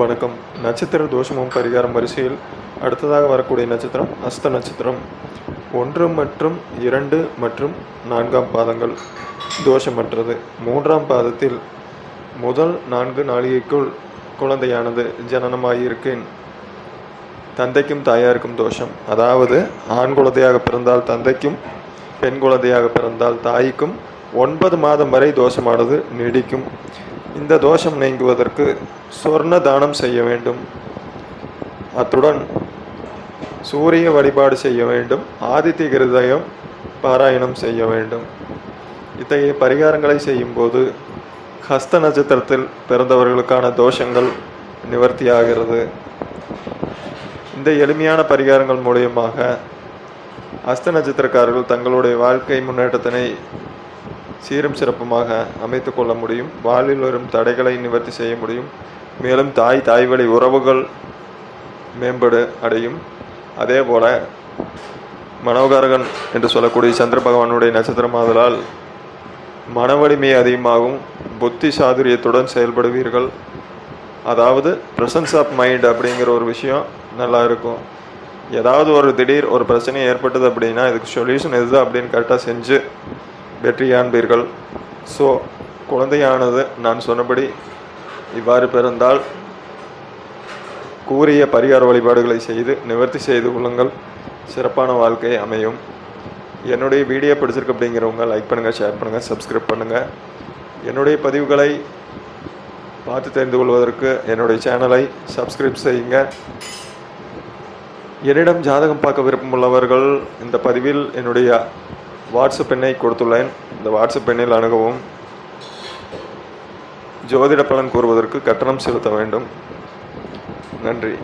வணக்கம். நட்சத்திர தோஷமும் பரிகாரம் வரிசையில் அடுத்ததாக வரக்கூடிய நட்சத்திரம் அஸ்த நட்சத்திரம். ஒன்று மற்றும் இரண்டு மற்றும் நான்காம் பாதங்கள் தோஷமற்றது. மூன்றாம் பாதத்தில் முதல் நான்கு நாளிகைக்குள் குழந்தையானது ஜனனமாகியிருக்கேன் தந்தைக்கும் தாயாருக்கும் தோஷம். அதாவது ஆண் குழந்தையாக பிறந்தால் தந்தைக்கும் பெண் குழந்தையாக பிறந்தால் தாய்க்கும் ஒன்பது மாதம் வரை தோஷமானது நீடிக்கும். இந்த தோஷம் நீங்குவதற்கு சொர்ண தானம் செய்ய வேண்டும். அத்துடன் சூரிய வழிபாடு செய்ய வேண்டும். ஆதித்ய கிருதயம் பாராயணம் செய்ய வேண்டும். இத்தகைய பரிகாரங்களை செய்யும்போது ஹஸ்த நட்சத்திரத்தில் பிறந்தவர்களுக்கான தோஷங்கள் நிவர்த்தியாகிறது. இந்த எளிமையான பரிகாரங்கள் மூலியமாக அஸ்த நட்சத்திரக்காரர்கள் தங்களுடைய வாழ்க்கை முன்னேற்றத்தினை சீரும் சிறப்புமாக அமைத்து கொள்ள முடியும். வாழ்வில் வரும் தடைகளை நிவர்த்தி செய்ய முடியும். மேலும் தாய் தாய் வழி உறவுகள் மேம்படு அடையும். அதே போல மனோகாரகன் என்று சொல்லக்கூடிய சந்திர பகவானுடைய நட்சத்திரம் ஆதலால் மன வலிமை அதிகமாகும். புத்தி சாதுரியத்துடன் செயல்படுவீர்கள். அதாவது ப்ரெசன்ஸ் ஆஃப் மைண்ட் அப்படிங்கிற ஒரு விஷயம் நல்லா இருக்கும். ஏதாவது ஒரு திடீர் ஒரு பிரச்சனை ஏற்பட்டது அப்படின்னா இதுக்கு சொல்யூஷன் எது அப்படின்னு கரெக்டாக செஞ்சு வெற்றி காண்பீர்கள் ஸோ குழந்தையானது நான் சொன்னபடி இவ்வாறு பிறந்தால் கூறிய பரிகார வழிபாடுகளை செய்து நிவர்த்தி செய்து கொள்ளுங்கள். சிறப்பான வாழ்க்கை அமையும். என்னுடைய வீடியோ பிடிச்சிருக்கு அப்படிங்கிறவங்க லைக் பண்ணுங்கள் ஷேர் பண்ணுங்கள் சப்ஸ்கிரைப் பண்ணுங்கள் என்னுடைய பதிவுகளை பார்த்து தெரிந்து கொள்வதற்கு என்னுடைய சேனலை சப்ஸ்கிரைப் செய்யுங்க. என்னிடம் ஜாதகம் பார்க்க விருப்பமுள்ளவர்கள் இந்த பதிவில் என்னுடைய வாட்ஸ்அப் எண்ணை கொடுத்துள்ளேன். இந்த வாட்ஸ்அப் எண்ணில் அணுகவும் ஜோதிட பலன் கூறுவதற்கு கட்டணம் செலுத்த வேண்டும். நன்றி.